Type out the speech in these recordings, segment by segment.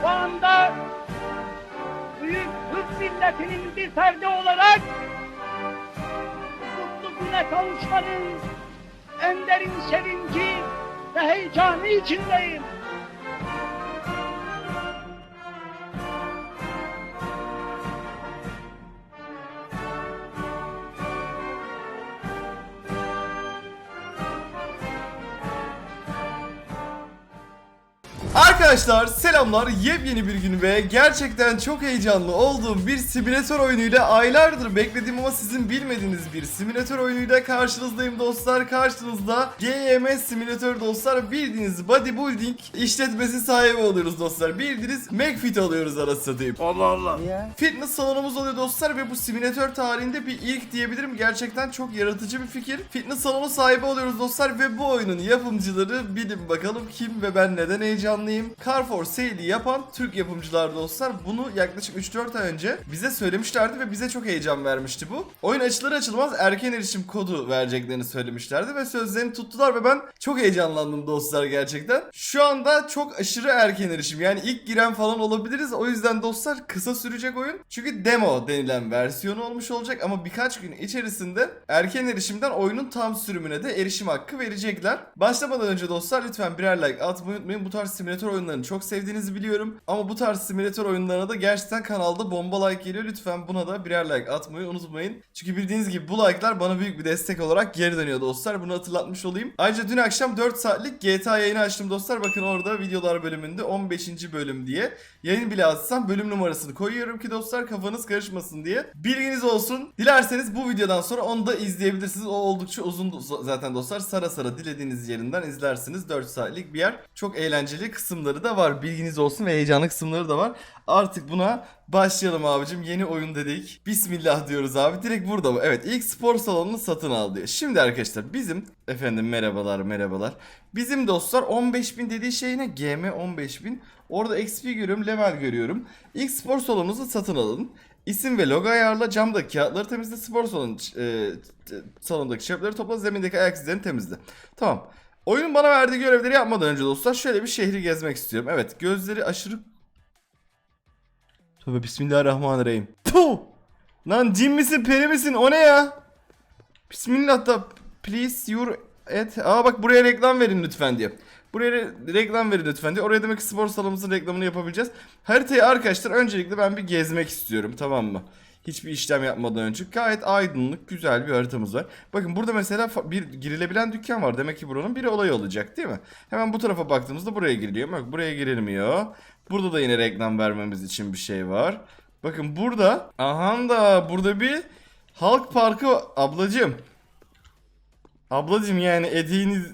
Şu anda büyük Türk milletinin bir ferdi olarak mutlu güne kavuşmanın en derin sevinci ve heyecanı içindeyim. Arkadaşlar selamlar yepyeni bir gün ve gerçekten çok heyecanlı olduğum bir simülatör oyunuyla aylardır beklediğim ama sizin bilmediğiniz bir simülatör oyunuyla karşınızdayım dostlar karşınızda GMS simülatör dostlar bildiğiniz bodybuilding işletmesi sahibi oluyoruz dostlar bildiğiniz McFit alıyoruz arası satayım Allah Allah. Fitness salonumuz oluyor dostlar ve bu simülatör tarihinde bir ilk diyebilirim. Gerçekten çok yaratıcı bir fikir. Fitness salonu sahibi oluyoruz dostlar ve bu oyunun yapımcıları bilin bakalım kim ve ben neden heyecanlıyım. Carrefour Sale'i yapan Türk yapımcılar dostlar. Bunu yaklaşık 3-4 ay önce bize söylemişlerdi ve bize çok heyecan vermişti bu. Oyun açılır açılmaz erken erişim kodu vereceklerini söylemişlerdi ve sözlerini tuttular ve ben çok heyecanlandım dostlar gerçekten. Şu anda çok aşırı erken erişim yani ilk giren falan olabiliriz. O yüzden dostlar kısa sürecek oyun. Çünkü demo denilen versiyonu olmuş olacak ama birkaç gün içerisinde erken erişimden oyunun tam sürümüne de erişim hakkı verecekler. Başlamadan önce dostlar lütfen birer like atmayı unutmayın. Bu tarz simülatör oyunlarını çok sevdiğinizi biliyorum. Ama bu tarz simülatör oyunlarına da gerçekten kanalda bomba like geliyor. Lütfen buna da birer like atmayı unutmayın. Çünkü bildiğiniz gibi bu like'lar bana büyük bir destek olarak geri dönüyor dostlar. Bunu hatırlatmış olayım. Ayrıca dün akşam 4 saatlik GTA yayını açtım dostlar. Bakın orada videolar bölümünde 15. bölüm diye yayın bile açsam bölüm numarasını koyuyorum ki dostlar kafanız karışmasın diye. Bilginiz olsun. Dilerseniz bu videodan sonra onu da izleyebilirsiniz. O oldukça uzun zaten dostlar. Sara sara dilediğiniz yerinden izlersiniz. 4 saatlik bir yer. Çok eğlenceli kısımları da var. Bilginiz olsun ve heyecanlı kısımları da var. Artık buna başlayalım abicim. Yeni oyun dedik. Bismillah diyoruz abi. Direkt burada mı? Evet ilk spor salonunu satın al diyor. Şimdi arkadaşlar bizim efendim merhabalar merhabalar. Bizim dostlar 15.000 dediği şey ne? GM 15.000. Orada XP görüyorum, level görüyorum. İlk spor salonunuzu satın alın. İsim ve logo ayarla, camdaki kağıtları temizle, spor salonu, e, salondaki çöpleri topla, zemindeki ayak izlerini temizle. Tamam. Oyunun bana verdiği görevleri yapmadan önce dostlar şöyle bir şehri gezmek istiyorum. Evet gözleri aşırı... Tövbe bismillahirrahmanirrahim. Puh! Lan cin misin peri misin o ne ya? Bismillah da please your et. Aa bak buraya reklam verin lütfen diye. Buraya re- reklam verin lütfen diye. Oraya demek ki spor salonumuzun reklamını yapabileceğiz. Haritayı arkadaşlar öncelikle ben bir gezmek istiyorum tamam mı? Hiçbir işlem yapmadan önce gayet aydınlık güzel bir haritamız var. Bakın burada mesela bir girilebilen dükkan var. Demek ki buranın bir olayı olacak değil mi? Hemen bu tarafa baktığımızda buraya giriliyor. Bak buraya girilmiyor. Burada da yine reklam vermemiz için bir şey var. Bakın burada. Aha da burada bir halk parkı ablacığım. Ablacım yani eteğiniz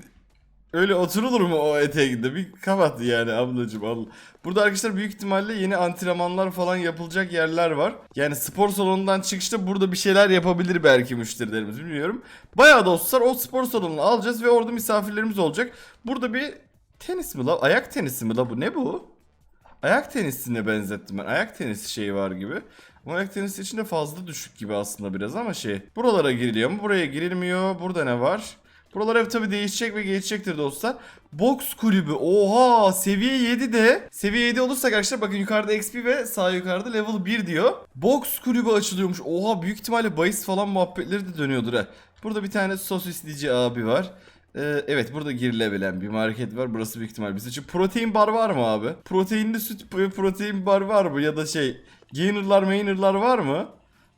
öyle oturulur mu o eteğinde? Bir kapat yani ablacım al. Burada arkadaşlar büyük ihtimalle yeni antrenmanlar falan yapılacak yerler var. Yani spor salonundan çıkışta burada bir şeyler yapabilir belki müşterilerimiz bilmiyorum. Bayağı dostlar o spor salonunu alacağız ve orada misafirlerimiz olacak. Burada bir tenis mi la? Ayak tenisi mi la bu? Ne bu? Ayak tenisine benzettim ben. Ayak tenisi şeyi var gibi. Ama ayak tenisi içinde fazla düşük gibi aslında biraz ama şey. Buralara giriliyor mu? Buraya girilmiyor. Burada ne var? Buralar hep tabii değişecek ve gelişecektir dostlar. Boks kulübü. Oha seviye 7 de. Seviye 7 olursak arkadaşlar bakın yukarıda XP ve sağ yukarıda level 1 diyor. Boks kulübü açılıyormuş. Oha büyük ihtimalle bahis falan muhabbetleri de dönüyordur ha. Burada bir tane sosislici abi var. Ee, evet burada girilebilen bir market var. Burası büyük ihtimal bizim için. Protein bar var mı abi? Proteinli süt ve protein bar var mı? Ya da şey gainerlar mainerlar var mı?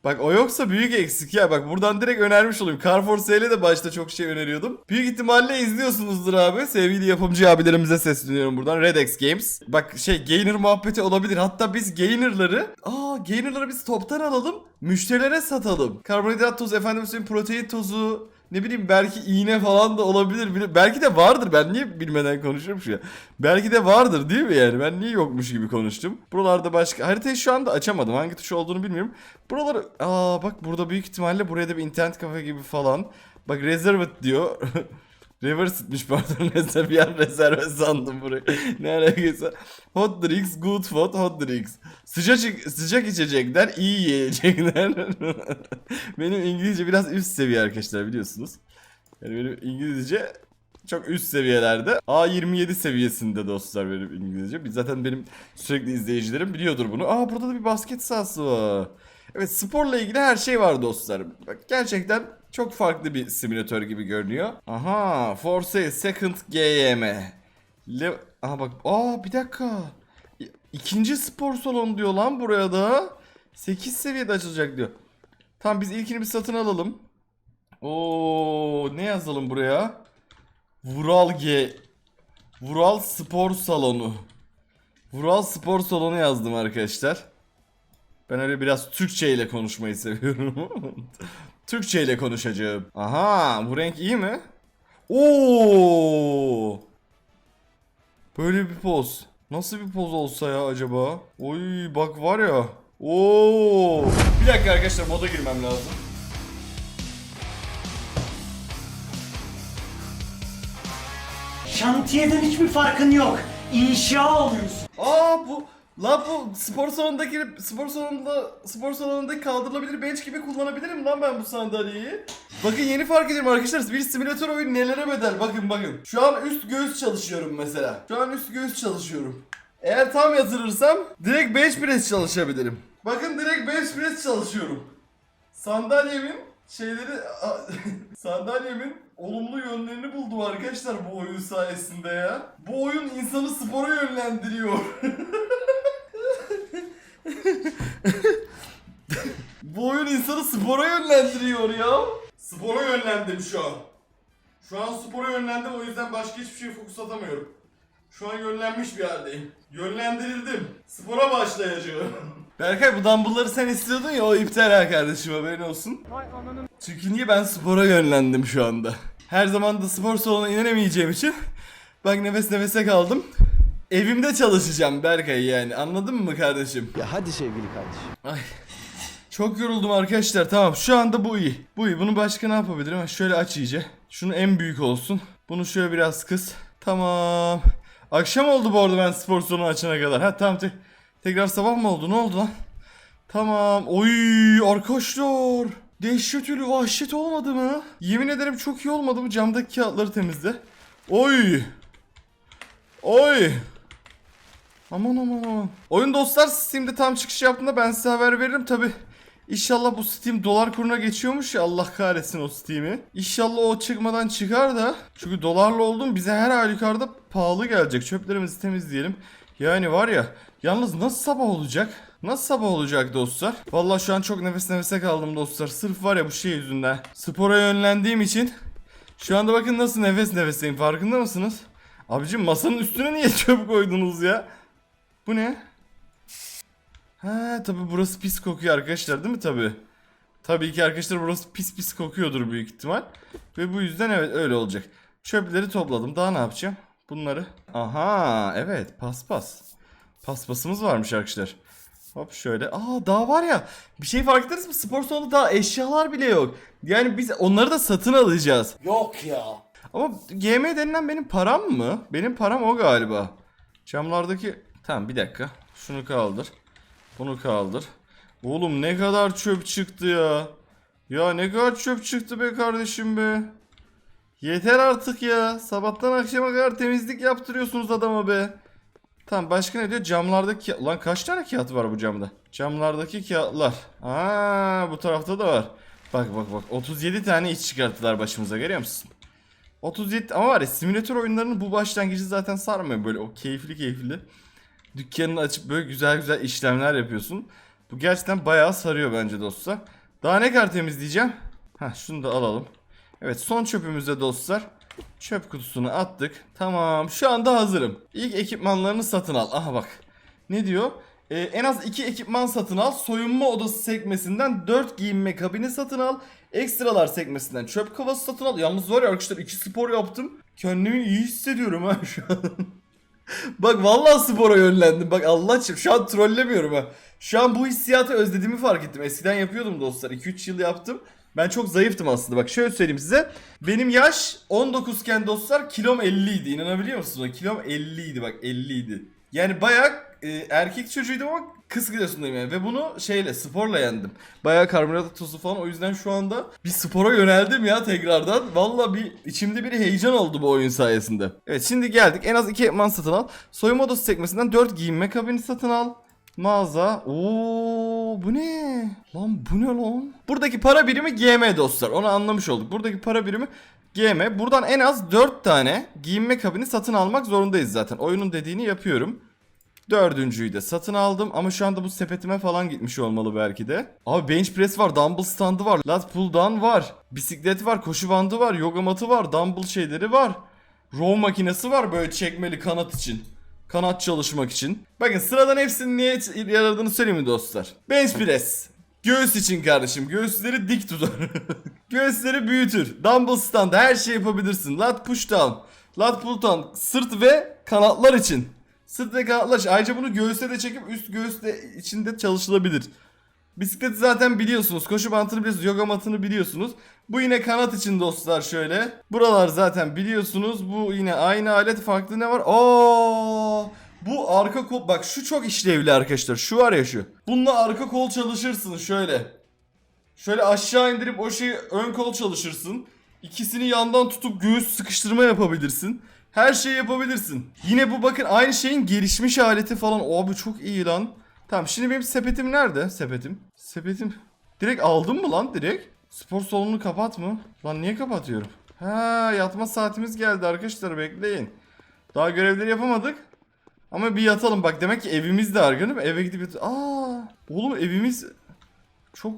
Bak o yoksa büyük eksik ya. Bak buradan direkt önermiş olayım. Carrefour Sale'e de başta çok şey öneriyordum. Büyük ihtimalle izliyorsunuzdur abi. Sevgili yapımcı abilerimize sesleniyorum buradan. Redex Games. Bak şey gainer muhabbeti olabilir. Hatta biz gainerları... Aa gainerları biz toptan alalım. Müşterilere satalım. Karbonhidrat tozu, efendim söyleyeyim protein tozu, ne bileyim belki iğne falan da olabilir. Bili- Belki de vardır. Ben niye bilmeden konuşuyorum şu ya? Belki de vardır değil mi yani? Ben niye yokmuş gibi konuştum. Buralarda başka... Haritayı şu anda açamadım. Hangi tuş olduğunu bilmiyorum. Buraları... Aa bak burada büyük ihtimalle buraya da bir internet kafe gibi falan. Bak reserved diyor. Reverse'miş pardon. Mesela bir an rezerve sandım burayı. ne alakası? Hot drinks, good food, hot drinks. Sıcak, sıcak içecekler, iyi yiyecekler. benim İngilizce biraz üst seviye arkadaşlar biliyorsunuz. Yani benim İngilizce Çok üst seviyelerde. A27 seviyesinde dostlar benim İngilizce. Zaten benim sürekli izleyicilerim biliyordur bunu. Aa burada da bir basket sahası var. Evet sporla ilgili her şey var dostlar. Bak gerçekten çok farklı bir simülatör gibi görünüyor. Aha For Second GM. Le Aha bak aa bir dakika. İkinci spor salonu diyor lan buraya da. 8 seviyede açılacak diyor. Tamam biz ilkini bir satın alalım. Oo ne yazalım buraya? Vural G Vural Spor Salonu. Vural Spor Salonu yazdım arkadaşlar. Ben öyle biraz Türkçe ile konuşmayı seviyorum. Türkçe ile konuşacağım. Aha bu renk iyi mi? Oo! Böyle bir poz. Nasıl bir poz olsa ya acaba? Oy bak var ya. Oo! Bir dakika arkadaşlar moda girmem lazım. Şantiyeden hiçbir farkın yok. İnşa oluyorsun. Aa bu La bu spor salonundaki spor salonunda spor salonundaki kaldırılabilir bench gibi kullanabilirim lan ben bu sandalyeyi. Bakın yeni fark ediyorum arkadaşlar. Bir simülatör oyunu nelere bedel. Bakın bakın. Şu an üst göğüs çalışıyorum mesela. Şu an üst göğüs çalışıyorum. Eğer tam yatırırsam direkt bench press çalışabilirim. Bakın direkt bench press çalışıyorum. Sandalyemin şeyleri sandalyemin olumlu yönlerini buldum arkadaşlar bu oyun sayesinde ya. Bu oyun insanı spora yönlendiriyor. bu oyun insanı spora yönlendiriyor ya. Spora yönlendim şu an. Şu an spora yönlendim o yüzden başka hiçbir şeye fokus atamıyorum. Şu an yönlenmiş bir haldeyim. Yönlendirildim. Spora başlayacağım. Berkay bu dumbbellları sen istiyordun ya o iptal ha kardeşim haberin olsun. Çünkü niye ben spora yönlendim şu anda. Her zaman da spor salonuna inemeyeceğim için bak nefes nefese kaldım. Evimde çalışacağım Berkay yani anladın mı kardeşim? Ya hadi sevgili kardeşim. Ay. Çok yoruldum arkadaşlar tamam şu anda bu iyi. Bu iyi bunu başka ne yapabilirim? Ha, Şöyle aç iyice. Şunu en büyük olsun. Bunu şöyle biraz kıs. Tamam. Akşam oldu bu arada ben spor salonu açana kadar. Ha tamam te- tekrar sabah mı oldu ne oldu lan? Tamam. Oy arkadaşlar. Dehşet ölü vahşet olmadı mı? Yemin ederim çok iyi olmadı mı? Camdaki kağıtları temizle. Oy. Oy. Aman aman aman. Oyun dostlar Steam'de tam çıkış yaptığında ben size haber veririm tabi. İnşallah bu Steam dolar kuruna geçiyormuş ya Allah kahretsin o Steam'i. İnşallah o çıkmadan çıkar da. Çünkü dolarla oldum bize her halükarda pahalı gelecek. Çöplerimizi temizleyelim. Yani var ya yalnız nasıl sabah olacak? Nasıl sabah olacak dostlar? Vallahi şu an çok nefes nefese kaldım dostlar. Sırf var ya bu şey yüzünden. Spora yönlendiğim için. Şu anda bakın nasıl nefes nefeseyim farkında mısınız? Abicim masanın üstüne niye çöp koydunuz ya? Bu ne? Ha tabi burası pis kokuyor arkadaşlar değil mi tabi? Tabii ki arkadaşlar burası pis pis kokuyordur büyük ihtimal. Ve bu yüzden evet öyle olacak. Çöpleri topladım. Daha ne yapacağım? Bunları. Aha evet paspas. Paspasımız varmış arkadaşlar. Hop şöyle. Aa daha var ya. Bir şey fark ettiniz mi? Spor salonunda daha eşyalar bile yok. Yani biz onları da satın alacağız. Yok ya. Ama GM denilen benim param mı? Benim param o galiba. Camlardaki... Tamam bir dakika. Şunu kaldır. Bunu kaldır. Oğlum ne kadar çöp çıktı ya. Ya ne kadar çöp çıktı be kardeşim be. Yeter artık ya. Sabahtan akşama kadar temizlik yaptırıyorsunuz adama be. Tamam başka ne diyor? Camlardaki... Lan kaç tane kağıt var bu camda? Camlardaki kağıtlar. Aa bu tarafta da var. Bak bak bak. 37 tane iş çıkarttılar başımıza görüyor musun? 37 ama var ya simülatör oyunlarının bu başlangıcı zaten sarmıyor böyle o keyifli keyifli. Dükkanını açıp böyle güzel güzel işlemler yapıyorsun. Bu gerçekten bayağı sarıyor bence dostlar. Daha ne kadar temizleyeceğim? Heh şunu da alalım. Evet son çöpümüzde dostlar. Çöp kutusunu attık. Tamam şu anda hazırım. İlk ekipmanlarını satın al. Aha bak. Ne diyor? Ee, en az 2 ekipman satın al. Soyunma odası sekmesinden 4 giyinme kabini satın al. Ekstralar sekmesinden çöp kovası satın al. Yalnız var ya arkadaşlar iki spor yaptım. Kendimi iyi hissediyorum ha şu an. Bak vallahi spora yönlendim. Bak Allah aşkına şu an trollemiyorum ha. Şu an bu hissiyatı özlediğimi fark ettim. Eskiden yapıyordum dostlar. 2-3 yıl yaptım. Ben çok zayıftım aslında. Bak şöyle söyleyeyim size. Benim yaş 19 iken dostlar kilom 50 idi. İnanabiliyor musunuz? Kilom 50 idi bak 50 idi. Yani bayağı e, erkek çocuğuydum ama kız kilosundayım yani. Ve bunu şeyle sporla yendim. Bayağı karbonhidrat tozu falan o yüzden şu anda bir spora yöneldim ya tekrardan. Valla bir içimde bir heyecan oldu bu oyun sayesinde. Evet şimdi geldik en az 2 ekipman satın al. Soyunma odası sekmesinden 4 giyinme kabini satın al. Mağaza. Oo bu ne? Lan bu ne lan? Buradaki para birimi GM dostlar. Onu anlamış olduk. Buradaki para birimi GM. Buradan en az 4 tane giyinme kabini satın almak zorundayız zaten. Oyunun dediğini yapıyorum. Dördüncüyü de satın aldım ama şu anda bu sepetime falan gitmiş olmalı belki de. Abi bench press var, dumbbell standı var, lat pull down var, bisiklet var, koşu bandı var, yoga matı var, dumbbell şeyleri var. Row makinesi var böyle çekmeli kanat için. Kanat çalışmak için. Bakın sıradan hepsinin niye yaradığını söyleyeyim mi dostlar? Bench press. Göğüs için kardeşim. Göğüsleri dik tutar. Göğüsleri büyütür. Dumbbell stand her şey yapabilirsin. Lat push down. Lat pull down. Sırt ve kanatlar için. Sırt ve. Ayrıca bunu göğüste de çekip üst göğüste içinde çalışılabilir. Bisikleti zaten biliyorsunuz. Koşu bantını biliyorsunuz. Yoga matını biliyorsunuz. Bu yine kanat için dostlar şöyle. Buralar zaten biliyorsunuz. Bu yine aynı alet. Farklı ne var? Oo! Bu arka kol. Bak şu çok işlevli arkadaşlar. Şu var ya şu. Bununla arka kol çalışırsın şöyle. Şöyle aşağı indirip o şeyi ön kol çalışırsın. İkisini yandan tutup göğüs sıkıştırma yapabilirsin. Her şeyi yapabilirsin. Yine bu bakın aynı şeyin gelişmiş aleti falan. Abi çok iyi lan. Tamam şimdi benim sepetim nerede? Sepetim. Sepetim. Direkt aldım mı lan direkt? Spor salonunu kapat mı? Lan niye kapatıyorum? Ha yatma saatimiz geldi arkadaşlar bekleyin. Daha görevleri yapamadık. Ama bir yatalım bak demek ki evimiz de argınım. Eve gidip yat- Aa, oğlum evimiz çok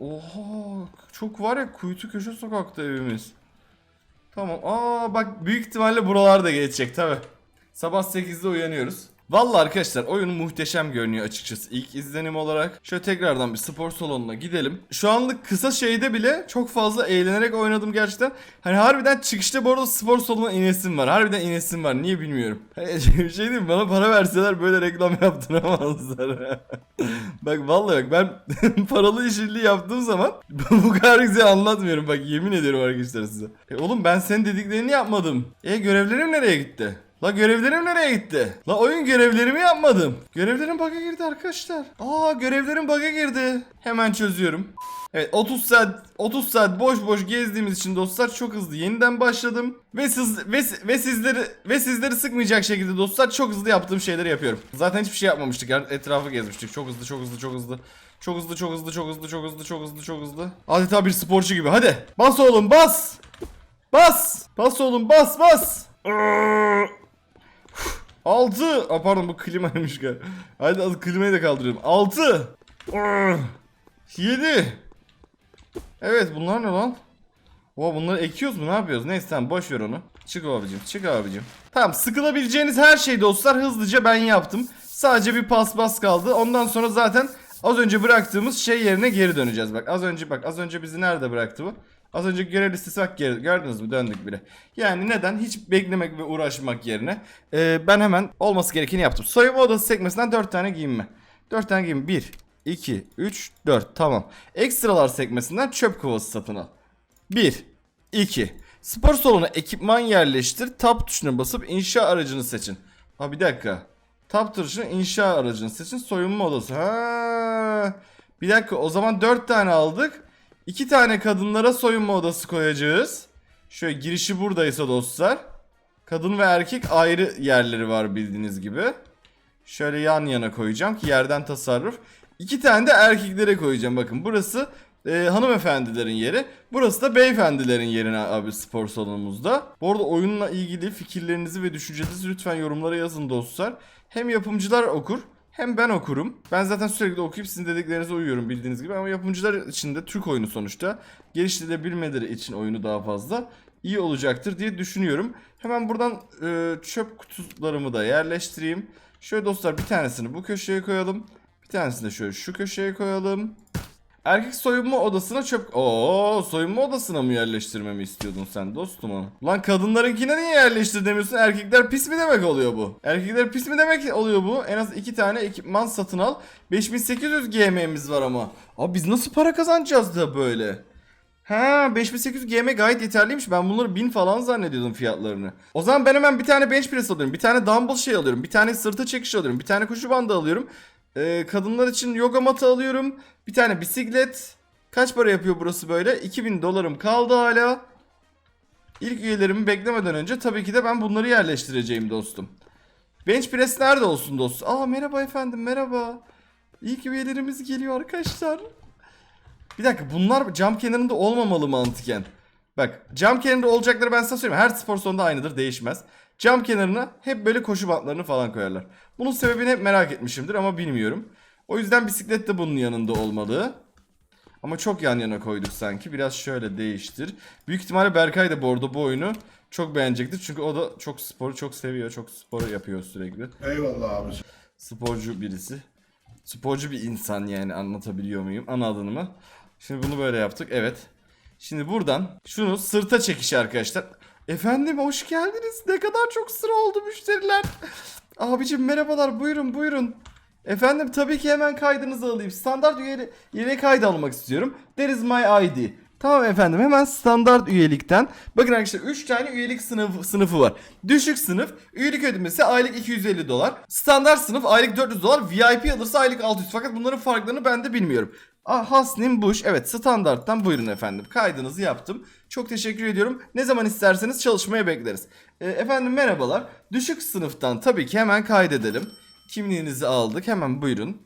Oha çok var ya kuytu köşe sokakta evimiz. Tamam. Aa bak büyük ihtimalle buralar da geçecek tabi. Sabah 8'de uyanıyoruz. Vallahi arkadaşlar oyun muhteşem görünüyor açıkçası ilk izlenim olarak. Şöyle tekrardan bir spor salonuna gidelim. Şu anlık kısa şeyde bile çok fazla eğlenerek oynadım gerçekten. Hani harbiden çıkışta bu arada spor salonuna inesim var. Harbiden inesim var. Niye bilmiyorum. Hani şey diyeyim bana para verseler böyle reklam yaptıramazlar. bak vallahi bak ben paralı işini yaptığım zaman bu kadar güzel anlatmıyorum bak yemin ediyorum arkadaşlar size. E oğlum ben senin dediklerini yapmadım. E görevlerim nereye gitti? La görevlerim nereye gitti? La oyun görevlerimi yapmadım. Görevlerim bug'a girdi arkadaşlar. Aa görevlerim bug'a girdi. Hemen çözüyorum. Evet 30 saat 30 saat boş boş gezdiğimiz için dostlar çok hızlı yeniden başladım ve siz ve, ve sizleri ve sizleri sıkmayacak şekilde dostlar çok hızlı yaptığım şeyleri yapıyorum. Zaten hiçbir şey yapmamıştık. Etrafı gezmiştik. Çok hızlı, çok hızlı, çok hızlı. Çok hızlı, çok hızlı, çok hızlı, çok hızlı, çok hızlı, çok hızlı. Adeta bir sporcu gibi. Hadi. Bas oğlum, bas. Bas. Bas oğlum, bas, bas. 6. Aa, pardon bu klimaymış galiba. Hadi az klimayı da kaldırıyorum. 6. 7. Evet bunlar ne lan? Oha bunları ekiyoruz mu ne yapıyoruz? Neyse tamam boş ver onu. Çık abicim çık abicim. Tamam sıkılabileceğiniz her şey dostlar hızlıca ben yaptım. Sadece bir pas bas kaldı. Ondan sonra zaten az önce bıraktığımız şey yerine geri döneceğiz. Bak az önce bak az önce bizi nerede bıraktı bu? Az önce görev listesi bak gördünüz mü döndük bile. Yani neden hiç beklemek ve uğraşmak yerine e, ben hemen olması gerekeni yaptım. Soyunma odası sekmesinden 4 tane giyinme. 4 tane giyinme 1, 2, 3, 4 tamam. Ekstralar sekmesinden çöp kovası satın al. 1, 2. Spor salonu ekipman yerleştir. Tab tuşuna basıp inşa aracını seçin. Ha bir dakika. Tab tuşuna inşa aracını seçin. Soyunma odası. Ha. Bir dakika o zaman 4 tane aldık. 2 tane kadınlara soyunma odası koyacağız. Şöyle girişi buradaysa dostlar. Kadın ve erkek ayrı yerleri var bildiğiniz gibi. Şöyle yan yana koyacağım ki yerden tasarruf. İki tane de erkeklere koyacağım. Bakın burası e, hanımefendilerin yeri. Burası da beyefendilerin yerine abi spor salonumuzda. Bu arada oyunla ilgili fikirlerinizi ve düşüncelerinizi lütfen yorumlara yazın dostlar. Hem yapımcılar okur hem ben okurum. Ben zaten sürekli okuyup sizin dediklerinize uyuyorum bildiğiniz gibi ama yapımcılar için de Türk oyunu sonuçta. Geliştirilebilmeleri için oyunu daha fazla iyi olacaktır diye düşünüyorum. Hemen buradan e, çöp kutularımı da yerleştireyim. Şöyle dostlar bir tanesini bu köşeye koyalım. Bir tanesini de şöyle şu köşeye koyalım. Erkek soyunma odasına çöp... Oo soyunma odasına mı yerleştirmemi istiyordun sen dostum? Lan kadınlarınkine niye yerleştir demiyorsun? Erkekler pis mi demek oluyor bu? Erkekler pis mi demek oluyor bu? En az iki tane ekipman satın al. 5800 GM'miz var ama. Abi biz nasıl para kazanacağız da böyle? Ha 5800 GM gayet yeterliymiş. Ben bunları 1000 falan zannediyordum fiyatlarını. O zaman ben hemen bir tane bench press alıyorum. Bir tane dumbbell şey alıyorum. Bir tane sırtı çekiş alıyorum. Bir tane koşu bandı alıyorum. Ee, kadınlar için yoga matı alıyorum. Bir tane bisiklet. Kaç para yapıyor burası böyle? 2000 dolarım kaldı hala. İlk üyelerimi beklemeden önce tabii ki de ben bunları yerleştireceğim dostum. Bench press nerede olsun dostum? Aa merhaba efendim merhaba. İlk üyelerimiz geliyor arkadaşlar. Bir dakika bunlar cam kenarında olmamalı mantıken. Bak cam kenarında olacakları ben size söyleyeyim. Her spor salonunda aynıdır değişmez. Cam kenarına hep böyle koşu bantlarını falan koyarlar. Bunun sebebini hep merak etmişimdir ama bilmiyorum. O yüzden bisiklet de bunun yanında olmalı. Ama çok yan yana koyduk sanki. Biraz şöyle değiştir. Büyük ihtimalle Berkay da bu arada bu oyunu çok beğenecektir. Çünkü o da çok sporu çok seviyor. Çok sporu yapıyor sürekli. Eyvallah abi. Sporcu birisi. Sporcu bir insan yani anlatabiliyor muyum? Ana adını mı? Şimdi bunu böyle yaptık. Evet. Şimdi buradan şunu sırta çekiş arkadaşlar. Efendim hoş geldiniz. Ne kadar çok sıra oldu müşteriler. Abicim merhabalar buyurun buyurun. Efendim tabii ki hemen kaydınızı alayım. Standart üye, üyelik kaydı almak istiyorum. There is my ID. Tamam efendim hemen standart üyelikten. Bakın arkadaşlar 3 tane üyelik sınıfı, sınıfı var. Düşük sınıf üyelik ödemesi aylık 250 dolar. Standart sınıf aylık 400 dolar. VIP alırsa aylık 600 fakat bunların farklarını ben de bilmiyorum. Ah, Hasnim Bush evet standarttan buyurun efendim kaydınızı yaptım. Çok teşekkür ediyorum. Ne zaman isterseniz çalışmaya bekleriz. E, efendim merhabalar. Düşük sınıftan tabii ki hemen kaydedelim. Kimliğinizi aldık hemen buyurun.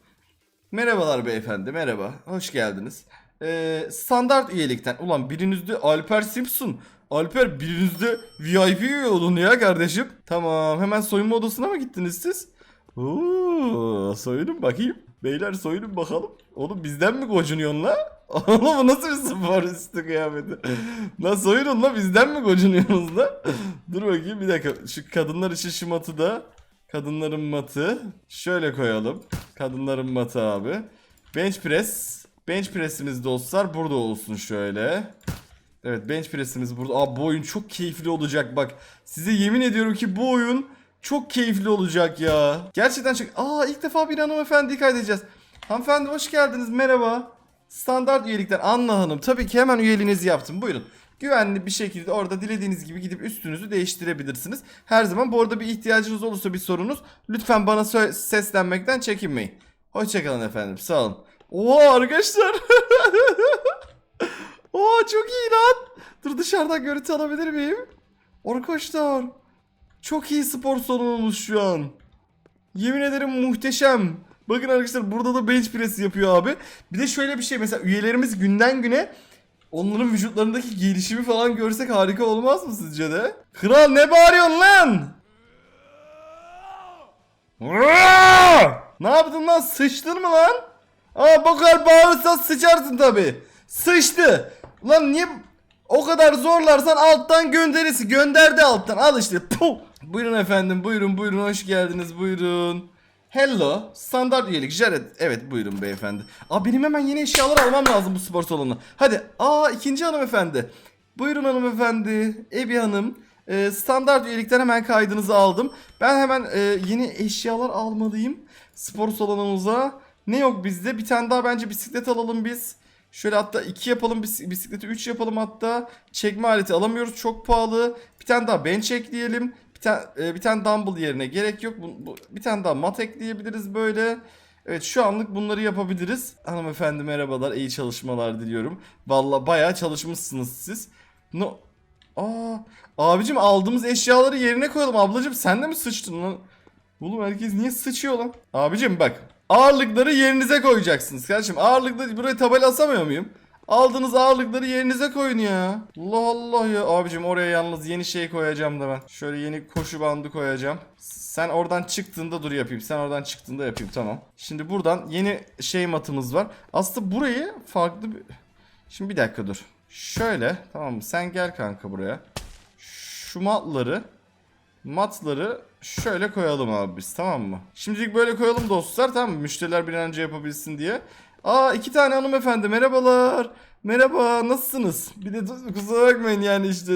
Merhabalar beyefendi merhaba hoş geldiniz. Ee, standart üyelikten ulan birinizde Alper Simpson. Alper birinizde VIP üye olun ya kardeşim. Tamam hemen soyunma odasına mı gittiniz siz? Oo, soyunun bakayım. Beyler soyunun bakalım. Oğlum bizden mi gocunuyorsun la? Oğlum bu nasıl bir spor üstü kıyafeti? La soyunun la bizden mi gocunuyorsunuz la? Dur bakayım bir dakika. Şu kadınlar için şu matı da. Kadınların matı. Şöyle koyalım. Kadınların matı abi. Bench press. Bench press'imiz dostlar burada olsun şöyle. Evet bench press'imiz burada. Aa bu oyun çok keyifli olacak bak. Size yemin ediyorum ki bu oyun çok keyifli olacak ya. Gerçekten çok... Aa ilk defa bir hanımefendiyi kaydedeceğiz. Hanımefendi hoş geldiniz merhaba. Standart üyelikten Anna Hanım. Tabii ki hemen üyeliğinizi yaptım. Buyurun. Güvenli bir şekilde orada dilediğiniz gibi gidip üstünüzü değiştirebilirsiniz. Her zaman bu arada bir ihtiyacınız olursa bir sorunuz lütfen bana seslenmekten çekinmeyin. Hoşçakalın efendim sağ olun. Oo arkadaşlar. Oo çok iyi lan. Dur dışarıdan görüntü alabilir miyim? Arkadaşlar. Çok iyi spor salonumuz şu an. Yemin ederim muhteşem. Bakın arkadaşlar burada da bench press yapıyor abi. Bir de şöyle bir şey mesela üyelerimiz günden güne onların vücutlarındaki gelişimi falan görsek harika olmaz mı sizce de? Kral ne bağırıyorsun lan? ne yaptın lan? Sıçtın mı lan? Aa bu kadar bağırırsan sıçarsın tabi. Sıçtı. Lan niye o kadar zorlarsan alttan gönderisi. Gönderdi alttan. Al işte. Puh. Buyurun efendim. Buyurun buyurun. Hoş geldiniz. Buyurun. Hello. Standart üyelik. Jared. Evet buyurun beyefendi. Aa benim hemen yeni eşyalar almam lazım bu spor salonuna. Hadi. Aa ikinci hanımefendi. Buyurun hanımefendi. Ebi hanım. Ee, standart üyelikten hemen kaydınızı aldım. Ben hemen e, yeni eşyalar almalıyım. Spor salonumuza. Ne yok bizde? Bir tane daha bence bisiklet alalım biz. Şöyle hatta 2 yapalım bis- bisikleti 3 yapalım hatta. Çekme aleti alamıyoruz çok pahalı. Bir tane daha bench ekleyelim. Bir tane bir tane dumbbell yerine gerek yok. Bu, bu- bir tane daha mat ekleyebiliriz böyle. Evet şu anlık bunları yapabiliriz. Hanımefendi merhabalar. iyi çalışmalar diliyorum. Valla bayağı çalışmışsınız siz. No Aa, abicim aldığımız eşyaları yerine koyalım. Ablacım sen de mi sıçtın lan? Oğlum herkes niye sıçıyor lan? Abicim bak. Ağırlıkları yerinize koyacaksınız kardeşim. Ağırlıkları buraya tabela asamıyor muyum? Aldığınız ağırlıkları yerinize koyun ya. Allah Allah ya. Abicim oraya yalnız yeni şey koyacağım da ben. Şöyle yeni koşu bandı koyacağım. Sen oradan çıktığında dur yapayım. Sen oradan çıktığında yapayım tamam. Şimdi buradan yeni şey matımız var. Aslında burayı farklı bir... Şimdi bir dakika dur. Şöyle tamam mı? Sen gel kanka buraya. Şu matları matları şöyle koyalım abi biz tamam mı? Şimdilik böyle koyalım dostlar tamam mı? Müşteriler bir an önce yapabilsin diye. Aa iki tane hanımefendi merhabalar. Merhaba nasılsınız? Bir de kusura bakmayın yani işte.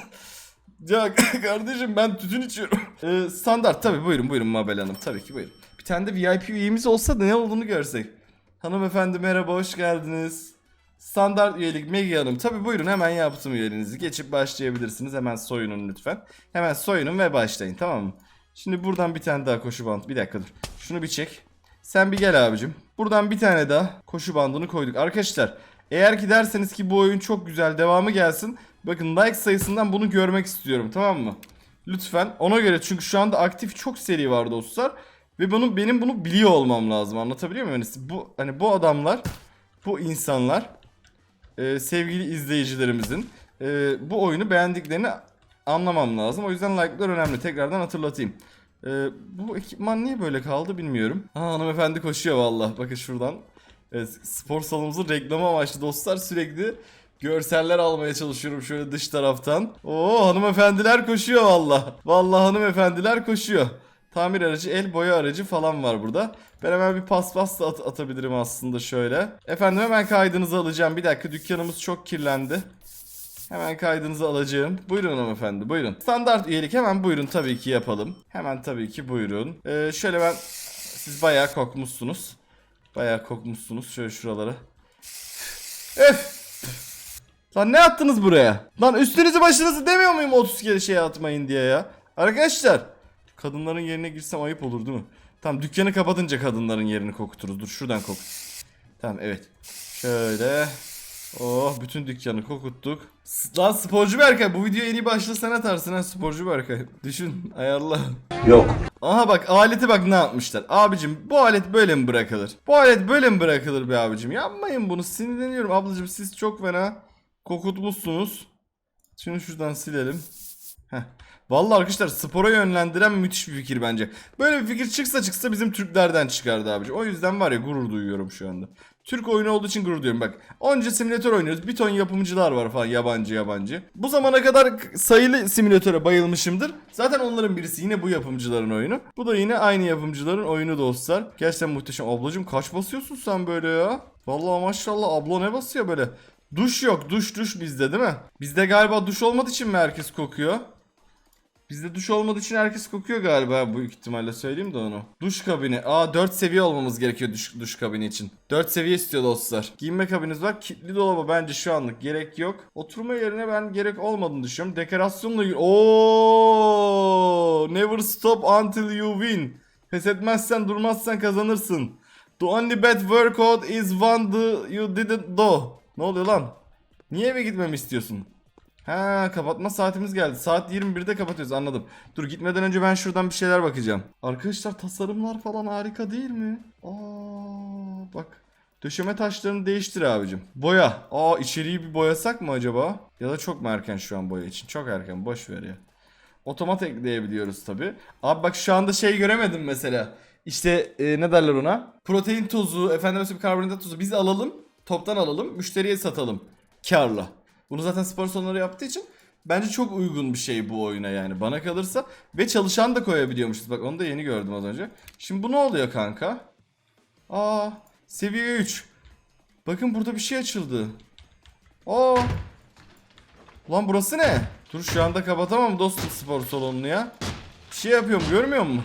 ya kardeşim ben tütün içiyorum. Ee, standart tabii buyurun buyurun Mabel Hanım tabii ki buyurun. Bir tane de VIP üyemiz olsa da ne olduğunu görsek. Hanımefendi merhaba hoş geldiniz. Standart üyelik Megi Hanım. Tabi buyurun hemen yaptım üyeliğinizi. Geçip başlayabilirsiniz. Hemen soyunun lütfen. Hemen soyunun ve başlayın tamam mı? Şimdi buradan bir tane daha koşu bandı. Bir dakika dur. Şunu bir çek. Sen bir gel abicim. Buradan bir tane daha koşu bandını koyduk. Arkadaşlar eğer ki derseniz ki bu oyun çok güzel devamı gelsin. Bakın like sayısından bunu görmek istiyorum tamam mı? Lütfen ona göre çünkü şu anda aktif çok seri var dostlar. Ve bunu benim bunu biliyor olmam lazım. Anlatabiliyor muyum? Yani bu hani bu adamlar, bu insanlar e, sevgili izleyicilerimizin e, bu oyunu beğendiklerini anlamam lazım. O yüzden like'lar önemli. Tekrardan hatırlatayım. E, bu ekipman niye böyle kaldı bilmiyorum. Aa hanımefendi koşuyor valla. Bakın şuradan. Evet, spor salonumuzun reklamı amaçlı dostlar sürekli görseller almaya çalışıyorum şöyle dış taraftan. Oo hanımefendiler koşuyor valla. Valla hanımefendiler koşuyor. Tamir aracı, el boya aracı falan var burada. Ben hemen bir paspas da at- atabilirim aslında şöyle. Efendim hemen kaydınızı alacağım. Bir dakika dükkanımız çok kirlendi. Hemen kaydınızı alacağım. Buyurun hanımefendi buyurun. Standart üyelik hemen buyurun tabii ki yapalım. Hemen tabii ki buyurun. Ee, şöyle ben... Siz bayağı kokmuşsunuz. Bayağı kokmuşsunuz. Şöyle şuralara. Öf! Lan ne attınız buraya? Lan üstünüzü başınızı demiyor muyum 30 kere şey atmayın diye ya? Arkadaşlar. Kadınların yerine girsem ayıp olur değil mi? Tamam dükkanı kapatınca kadınların yerini kokuturuz. Dur şuradan kokut. Tamam evet. Şöyle. Oh bütün dükkanı kokuttuk. Lan sporcu Berkay bu videoya en iyi başla sen atarsın ha sporcu Berkay. Düşün ayarla. Yok. Aha bak aleti bak ne yapmışlar. Abicim bu alet böyle mi bırakılır? Bu alet böyle mi bırakılır be abicim? Yapmayın bunu sinirleniyorum ablacım siz çok fena kokutmuşsunuz. Şunu şuradan silelim. Heh. Vallahi arkadaşlar spora yönlendiren müthiş bir fikir bence. Böyle bir fikir çıksa çıksa bizim Türklerden çıkardı abicim. O yüzden var ya gurur duyuyorum şu anda. Türk oyunu olduğu için gurur duyuyorum bak. Onca simülatör oynuyoruz. Bir ton yapımcılar var falan yabancı yabancı. Bu zamana kadar sayılı simülatöre bayılmışımdır. Zaten onların birisi yine bu yapımcıların oyunu. Bu da yine aynı yapımcıların oyunu dostlar. Gerçekten muhteşem. Ablacım kaç basıyorsun sen böyle ya? Vallahi maşallah abla ne basıyor böyle? Duş yok. Duş duş bizde değil mi? Bizde galiba duş olmadığı için mi herkes kokuyor? Bizde duş olmadığı için herkes kokuyor galiba bu ihtimalle söyleyeyim de onu. Duş kabini. Aa 4 seviye olmamız gerekiyor duş, duş kabini için. 4 seviye istiyor dostlar. Giyinme kabiniz var. Kilitli dolaba bence şu anlık gerek yok. Oturma yerine ben gerek olmadığını düşünüyorum. Dekorasyonla. Oo! Never stop until you win. Pes etmezsen durmazsan kazanırsın. The only bad workout is one the you didn't do. Ne oluyor lan? Niye eve gitmemi istiyorsun? Ha kapatma saatimiz geldi. Saat 21'de kapatıyoruz anladım. Dur gitmeden önce ben şuradan bir şeyler bakacağım. Arkadaşlar tasarımlar falan harika değil mi? Aa bak. Döşeme taşlarını değiştir abicim. Boya. Aa içeriği bir boyasak mı acaba? Ya da çok mu erken şu an boya için? Çok erken boş ver ya. Otomat ekleyebiliyoruz tabi. Abi bak şu anda şey göremedim mesela. İşte e, ne derler ona? Protein tozu, efendim mesela karbonhidrat tozu biz alalım. Toptan alalım. Müşteriye satalım. Karla. Bunu zaten spor salonları yaptığı için bence çok uygun bir şey bu oyuna yani bana kalırsa. Ve çalışan da koyabiliyormuşuz. Bak onu da yeni gördüm az önce. Şimdi bu ne oluyor kanka? Aa seviye 3. Bakın burada bir şey açıldı. Aa. Lan burası ne? Dur şu anda kapatamam dostum spor salonunu ya. Bir şey yapıyorum görmüyor musun?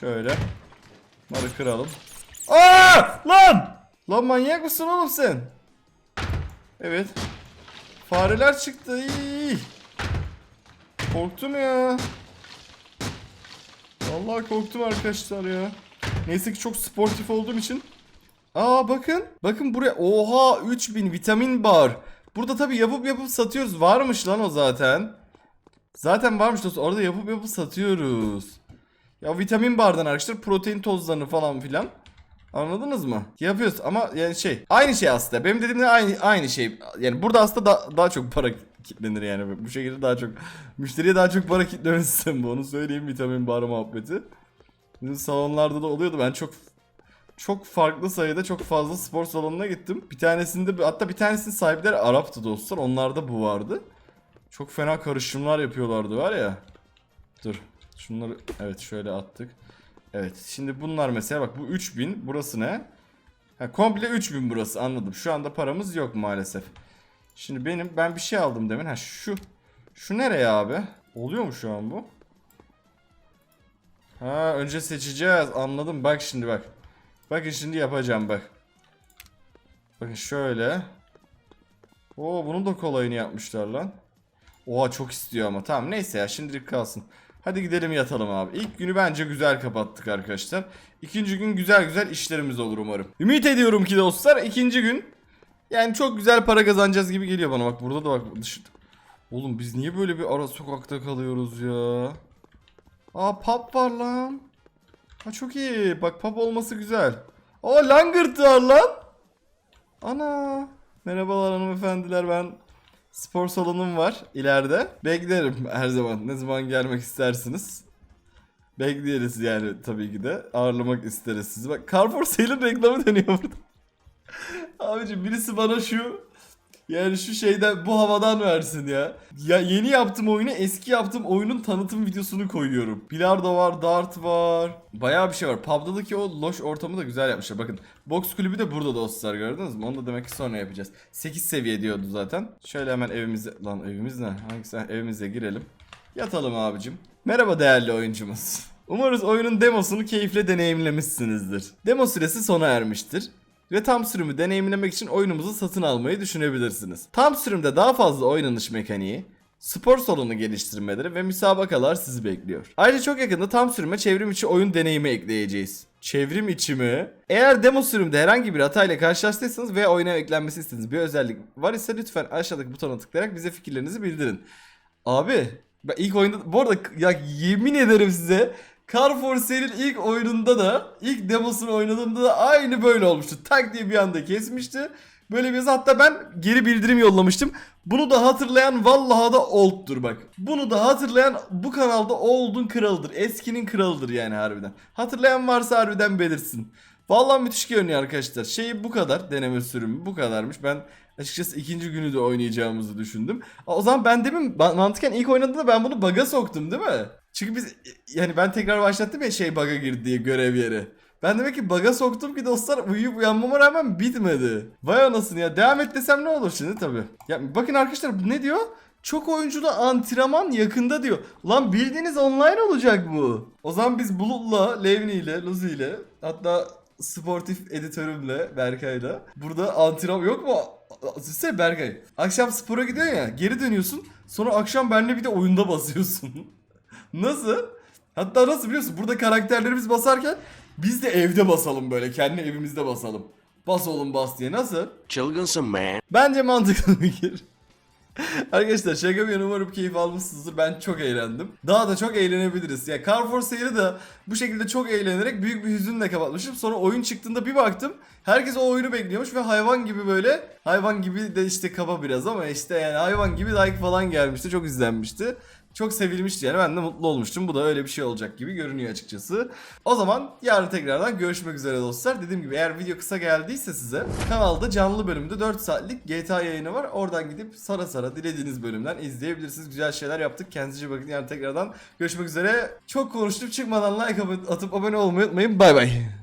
Şöyle. Bunları kıralım. Aa! Lan! Lan manyak mısın oğlum sen? Evet. Fareler çıktı. İy. Korktum ya. Vallahi korktum arkadaşlar ya. Neyse ki çok sportif olduğum için. Aa bakın. Bakın buraya. Oha 3000 vitamin bar. Burada tabi yapıp yapıp satıyoruz. Varmış lan o zaten. Zaten varmış dostum. Orada yapıp yapıp satıyoruz. Ya vitamin bardan arkadaşlar protein tozlarını falan filan. Anladınız mı? Yapıyoruz ama yani şey aynı şey aslında. Benim dediğimde aynı aynı şey. Yani burada aslında da, daha çok para kitlenir yani. Bu şekilde daha çok müşteriye daha çok para kitlemesi bu. Onu söyleyeyim vitamin bar muhabbeti. Bizim salonlarda da oluyordu. Ben çok çok farklı sayıda çok fazla spor salonuna gittim. Bir tanesinde hatta bir tanesinin sahipleri Arap'tı dostlar. Onlarda bu vardı. Çok fena karışımlar yapıyorlardı var ya. Dur. Şunları evet şöyle attık. Evet şimdi bunlar mesela bak bu 3000 burası ne? Ha, komple 3000 burası anladım. Şu anda paramız yok maalesef. Şimdi benim ben bir şey aldım demin. Ha şu şu nereye abi? Oluyor mu şu an bu? Ha önce seçeceğiz. Anladım. Bak şimdi bak. Bakın şimdi yapacağım bak. Bakın şöyle. Oo bunun da kolayını yapmışlar lan. Oha çok istiyor ama. Tamam neyse ya şimdilik kalsın. Hadi gidelim yatalım abi. İlk günü bence güzel kapattık arkadaşlar. İkinci gün güzel güzel işlerimiz olur umarım. Ümit ediyorum ki dostlar ikinci gün yani çok güzel para kazanacağız gibi geliyor bana. Bak burada da bak dış... Oğlum biz niye böyle bir ara sokakta kalıyoruz ya? Aa pub var lan. Ha çok iyi. Bak pub olması güzel. Aa langırt var lan. Ana. Merhabalar hanımefendiler ben spor salonum var ileride. Beklerim her zaman. Ne zaman gelmek istersiniz. Bekleriz yani tabii ki de. Ağırlamak isteriz sizi. Bak Carrefour Sale'in reklamı dönüyor burada. Abicim birisi bana şu yani şu şeyden bu havadan versin ya. Ya yeni yaptığım oyunu eski yaptığım oyunun tanıtım videosunu koyuyorum. Bilardo var, dart var. Bayağı bir şey var. Pub'daki o loş ortamı da güzel yapmışlar. Bakın box kulübü de burada dostlar gördünüz mü? Onu da demek ki sonra yapacağız. 8 seviye diyordu zaten. Şöyle hemen evimize... Lan evimiz ne? Hangisi? Ha, Evimize girelim. Yatalım abicim. Merhaba değerli oyuncumuz. Umarız oyunun demosunu keyifle deneyimlemişsinizdir. Demo süresi sona ermiştir ve tam sürümü deneyimlemek için oyunumuzu satın almayı düşünebilirsiniz. Tam sürümde daha fazla oynanış mekaniği, spor salonu geliştirmeleri ve müsabakalar sizi bekliyor. Ayrıca çok yakında tam sürüme çevrim içi oyun deneyimi ekleyeceğiz. Çevrim içi mi? Eğer demo sürümde herhangi bir hatayla karşılaştıysanız veya oyuna eklenmesi istediğiniz bir özellik var ise lütfen aşağıdaki butona tıklayarak bize fikirlerinizi bildirin. Abi ben ilk oyunda bu arada ya yemin ederim size Carrefour Sale'in ilk oyununda da ilk demosunu oynadığımda da aynı böyle olmuştu. Tak diye bir anda kesmişti. Böyle bir hatta ben geri bildirim yollamıştım. Bunu da hatırlayan vallahi da old'dur bak. Bunu da hatırlayan bu kanalda old'un kralıdır. Eskinin kralıdır yani harbiden. Hatırlayan varsa harbiden belirsin. Vallahi müthiş görünüyor arkadaşlar. Şeyi bu kadar. Deneme sürümü bu kadarmış. Ben açıkçası ikinci günü de oynayacağımızı düşündüm. O zaman ben demin mantıken ilk oynadığımda ben bunu bug'a soktum değil mi? Çünkü biz yani ben tekrar başlattım ya şey bug'a girdi diye görev yeri. Ben demek ki bug'a soktum ki dostlar uyuyup uyanmama rağmen bitmedi. Vay anasını ya. Devam et desem ne olur şimdi tabii. Ya bakın arkadaşlar ne diyor? Çok oyunculu antrenman yakında diyor. Lan bildiğiniz online olacak bu. O zaman biz Bulut'la, Levni ile, Luzi ile hatta sportif editörümle Berkay'la burada antrenman yok mu? Size Berkay. Akşam spora gidiyorsun ya geri dönüyorsun. Sonra akşam benimle bir de oyunda basıyorsun. Nasıl? Hatta nasıl biliyorsun? Burada karakterlerimiz basarken biz de evde basalım böyle. Kendi evimizde basalım. Bas oğlum bas diye. Nasıl? Çılgınsın man. Bence mantıklı fikir. Arkadaşlar şaka bir umarım keyif almışsınızdır. Ben çok eğlendim. Daha da çok eğlenebiliriz. Ya Carrefour Sale'i de bu şekilde çok eğlenerek büyük bir hüzünle kapatmışım. Sonra oyun çıktığında bir baktım. Herkes o oyunu bekliyormuş ve hayvan gibi böyle hayvan gibi de işte kaba biraz ama işte yani hayvan gibi like falan gelmişti. Çok izlenmişti. Çok sevilmişti yani ben de mutlu olmuştum. Bu da öyle bir şey olacak gibi görünüyor açıkçası. O zaman yarın tekrardan görüşmek üzere dostlar. Dediğim gibi eğer video kısa geldiyse size kanalda canlı bölümde 4 saatlik GTA yayını var. Oradan gidip sara sara dilediğiniz bölümden izleyebilirsiniz. Güzel şeyler yaptık. Kendinize bakın. Yarın tekrardan görüşmek üzere. Çok konuştum çıkmadan like atıp abone olmayı unutmayın. Bay bay.